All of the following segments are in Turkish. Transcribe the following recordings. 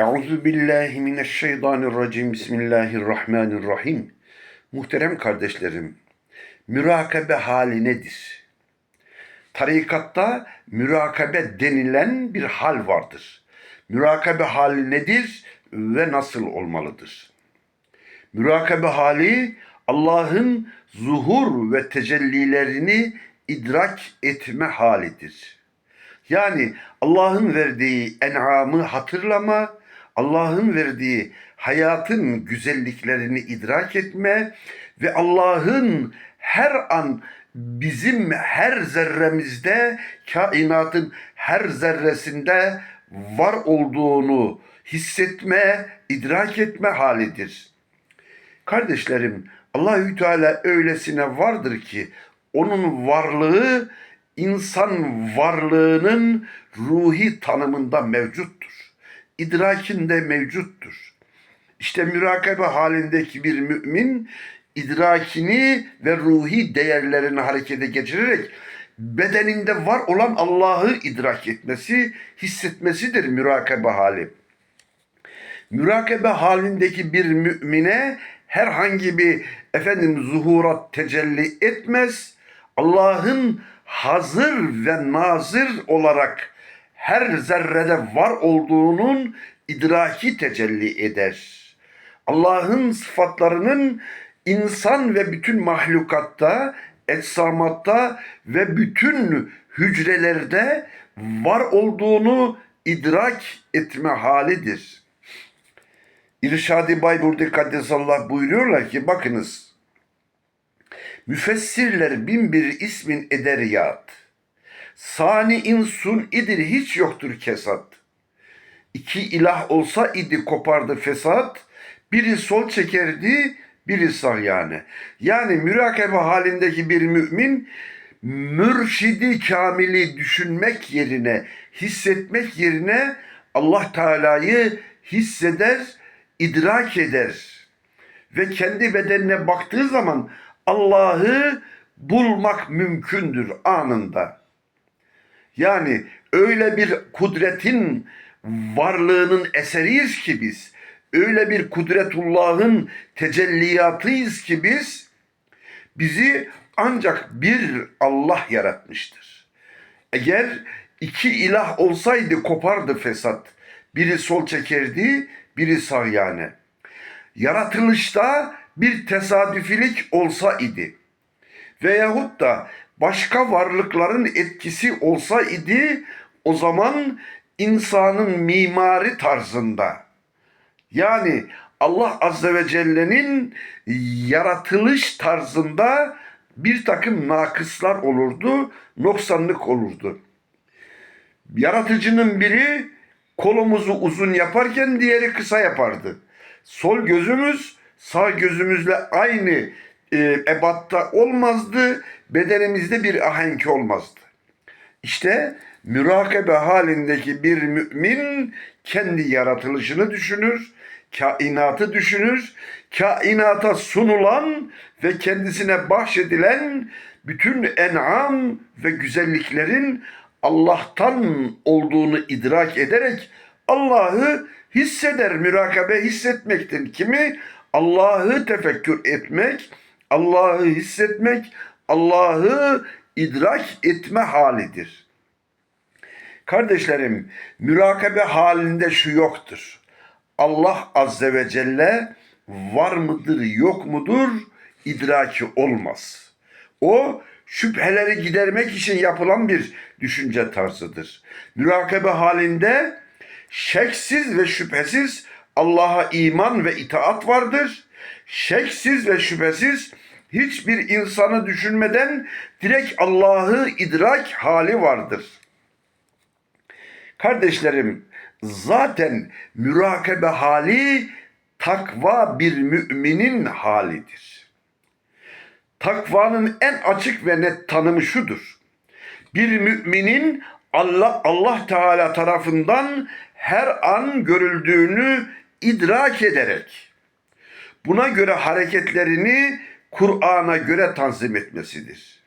Euzu billahi mineşşeytanirracim. Bismillahirrahmanirrahim. Muhterem kardeşlerim, mürakabe hali nedir? Tarikatta mürakabe denilen bir hal vardır. Mürakabe hali nedir ve nasıl olmalıdır? Mürakabe hali Allah'ın zuhur ve tecellilerini idrak etme halidir. Yani Allah'ın verdiği en'amı hatırlama, Allah'ın verdiği hayatın güzelliklerini idrak etme ve Allah'ın her an bizim her zerremizde, kainatın her zerresinde var olduğunu hissetme, idrak etme halidir. Kardeşlerim, Allahü Teala öylesine vardır ki onun varlığı insan varlığının ruhi tanımında mevcuttur. İdrakinde mevcuttur. İşte mürakabe halindeki bir mümin idrakini ve ruhi değerlerini harekete geçirerek bedeninde var olan Allah'ı idrak etmesi, hissetmesidir mürakabe hali. Mürakabe halindeki bir mümine herhangi bir efendim zuhurat tecelli etmez. Allah'ın hazır ve nazır olarak her zerrede var olduğunun idraki tecelli eder. Allah'ın sıfatlarının insan ve bütün mahlukatta, etsamatta ve bütün hücrelerde var olduğunu idrak etme halidir. İrşadi Bayburdi Kaddesallah buyuruyorlar ki bakınız müfessirler bin bir ismin ederiyat. Sani insun idir hiç yoktur kesat. İki ilah olsa idi kopardı fesat. Biri sol çekerdi, biri sağ yani. Yani mürakabe halindeki bir mümin mürşidi kamili düşünmek yerine, hissetmek yerine Allah Teala'yı hisseder, idrak eder. Ve kendi bedenine baktığı zaman Allah'ı bulmak mümkündür anında. Yani öyle bir kudretin varlığının eseriyiz ki biz. Öyle bir kudretullahın tecelliyatıyız ki biz. Bizi ancak bir Allah yaratmıştır. Eğer iki ilah olsaydı kopardı fesat. Biri sol çekerdi, biri sağ yani. Yaratılışta bir tesadüfilik olsa idi veyahut da başka varlıkların etkisi olsa idi o zaman insanın mimari tarzında yani Allah Azze ve Celle'nin yaratılış tarzında bir takım nakıslar olurdu, noksanlık olurdu. Yaratıcının biri kolumuzu uzun yaparken diğeri kısa yapardı. Sol gözümüz sağ gözümüzle aynı e, ebatta olmazdı, bedenimizde bir ahenk olmazdı. İşte mürakabe halindeki bir mümin kendi yaratılışını düşünür, kainatı düşünür, kainata sunulan ve kendisine bahşedilen bütün en'am ve güzelliklerin Allah'tan olduğunu idrak ederek Allah'ı hisseder. Mürakabe hissetmektir. Kimi? Allah'ı tefekkür etmek, Allah'ı hissetmek, Allah'ı idrak etme halidir. Kardeşlerim, mürakabe halinde şu yoktur. Allah Azze ve Celle var mıdır, yok mudur idraki olmaz. O şüpheleri gidermek için yapılan bir düşünce tarzıdır. Mürakabe halinde şeksiz ve şüphesiz Allah'a iman ve itaat vardır. Şeksiz ve şüphesiz hiçbir insanı düşünmeden direkt Allah'ı idrak hali vardır. Kardeşlerim, zaten mürakabe hali takva bir müminin halidir. Takvanın en açık ve net tanımı şudur. Bir müminin Allah Allah Teala tarafından her an görüldüğünü idrak ederek buna göre hareketlerini Kur'an'a göre tanzim etmesidir.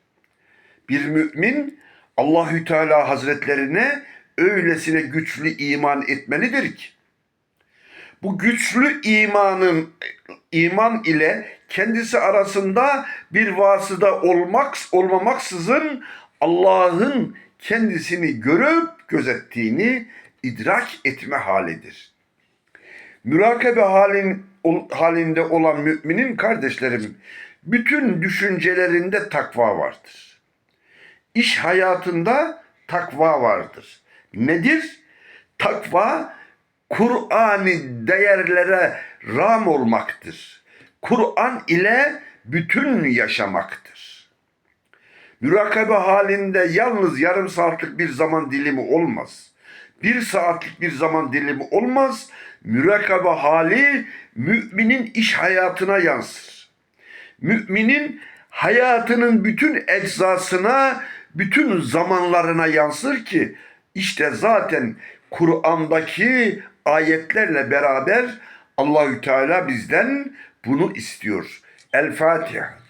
Bir mümin Allahü Teala Hazretlerine öylesine güçlü iman etmelidir ki Bu güçlü imanın iman ile kendisi arasında bir vasıta olmak olmamaksızın Allah'ın kendisini görüp gözettiğini idrak etme halidir. Mürakabe halin, halinde olan müminin kardeşlerim, bütün düşüncelerinde takva vardır. İş hayatında takva vardır. Nedir? Takva, Kur'an'ı değerlere ram olmaktır. Kur'an ile bütün yaşamaktır. Mürakabe halinde yalnız yarım saatlik bir zaman dilimi olmaz. Bir saatlik bir zaman dilimi olmaz. Mürakabe hali müminin iş hayatına yansır. Müminin hayatının bütün eczasına, bütün zamanlarına yansır ki işte zaten Kur'an'daki ayetlerle beraber Allahü Teala bizden bunu istiyor. El Fatiha.